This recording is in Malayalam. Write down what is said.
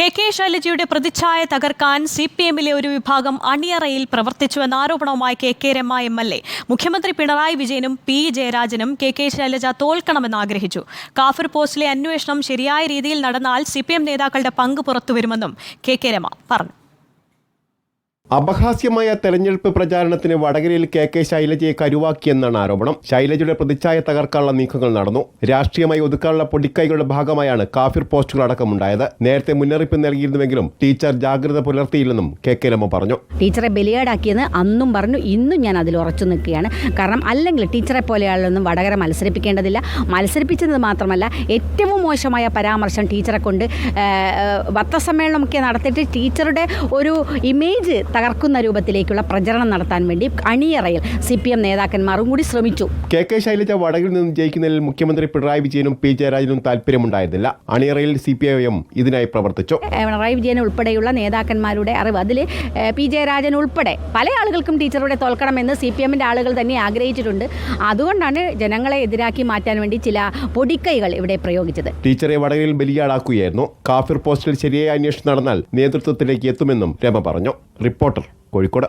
കെ കെ ശൈലജയുടെ പ്രതിച്ഛായ തകർക്കാൻ സി പി എമ്മിലെ ഒരു വിഭാഗം അണിയറയിൽ പ്രവർത്തിച്ചുവെന്ന ആരോപണവുമായി K K Rema M L A. മുഖ്യമന്ത്രി പിണറായി വിജയനും പി ജയരാജനും കെ കെ ശൈലജ തോൽക്കണമെന്ന് ആഗ്രഹിച്ചു. കാഫർ പോസ്റ്റിലെ അന്വേഷണം ശരിയായ രീതിയിൽ നടന്നാൽ സി പി എം നേതാക്കളുടെ പങ്ക് പുറത്തുവരുമെന്നും കെ കെ രമ പറഞ്ഞു. അപഹാസ്യമായ തെരഞ്ഞെടുപ്പ് പ്രചാരണത്തിന് വടകരയിൽ കെ കെ ശൈലജയെ കരുവാക്കിയെന്നാണ് ആരോപണം. ശൈലജയുടെ പ്രതിച്ഛായ തകർക്കാനുള്ള നീക്കങ്ങൾ നടന്നു. രാഷ്ട്രീയമായി ഒതുക്കാനുള്ള പൊടിക്കൈകളുടെ ഭാഗമായാണ് കാഫിർ പോസ്റ്റുകൾ അടക്കമുണ്ടായത്. നേരത്തെ മുന്നറിയിപ്പ് നൽകിയിരുന്നുവെങ്കിലും ടീച്ചർ ജാഗ്രത പുലർത്തിയില്ലെന്നും കെ കെ രമ പറഞ്ഞു. ടീച്ചറെ ബലിയാടാക്കിയെന്ന് അന്നും പറഞ്ഞു. ഇന്നും ഞാൻ അതിൽ ഉറച്ചു നിൽക്കുകയാണ്. കാരണം അല്ലെങ്കിൽ ടീച്ചറെ പോലെയാളൊന്നും വടകര മത്സരിപ്പിക്കേണ്ടതില്ല. മത്സരിപ്പിച്ചത് മാത്രമല്ല ഏറ്റവും മോശമായ പരാമർശം ടീച്ചറെ കൊണ്ട് പത്രസമ്മേളനമൊക്കെ നടത്തിയിട്ട് ടീച്ചറുടെ ഒരു ഇമേജ് തകർക്കുന്ന രൂപത്തിലേക്കുള്ള പ്രചരണം നടത്താൻ വേണ്ടി അണിയറയിൽ സി പി എം നേതാക്കന്മാരും കൂടി ശ്രമിച്ചു. കെ കെ ശൈലജ വടകിൽ നിന്ന് ജയിക്കുന്നതിൽ മുഖ്യമന്ത്രി പിണറായി വിജയനും പി ജയരാജനും താല്പര്യമുണ്ടായിരുന്നില്ല. അണിയറയിൽ സി പി ഐ എം ഇതിനായി പ്രവർത്തിച്ചു. പിണറായി വിജയൻ ഉൾപ്പെടെയുള്ള നേതാക്കന്മാരുടെ അറിവ്. അതിൽ പി ജയരാജൻ ഉൾപ്പെടെ പല ആളുകൾക്കും ടീച്ചറുടെ തോൽക്കണമെന്ന് സി പി എമ്മിന്റെ ആളുകൾ തന്നെ ആഗ്രഹിച്ചിട്ടുണ്ട്. അതുകൊണ്ടാണ് ജനങ്ങളെ എതിരാക്കി മാറ്റാൻ വേണ്ടി ചില പൊടിക്കൈകൾ ഇവിടെ പ്രയോഗിച്ചത്. ടീച്ചറെ വടകരയിൽ ബലിയാടാക്കുകയായിരുന്നു. കാഫിർ പോസ്റ്റിൽ ശരിയായ അന്വേഷണം നടന്നാൽ നേതൃത്വത്തിലേക്ക് എത്തുമെന്നും രമ പറഞ്ഞു. റിപ്പോർട്ടർ കോഴിക്കോട്.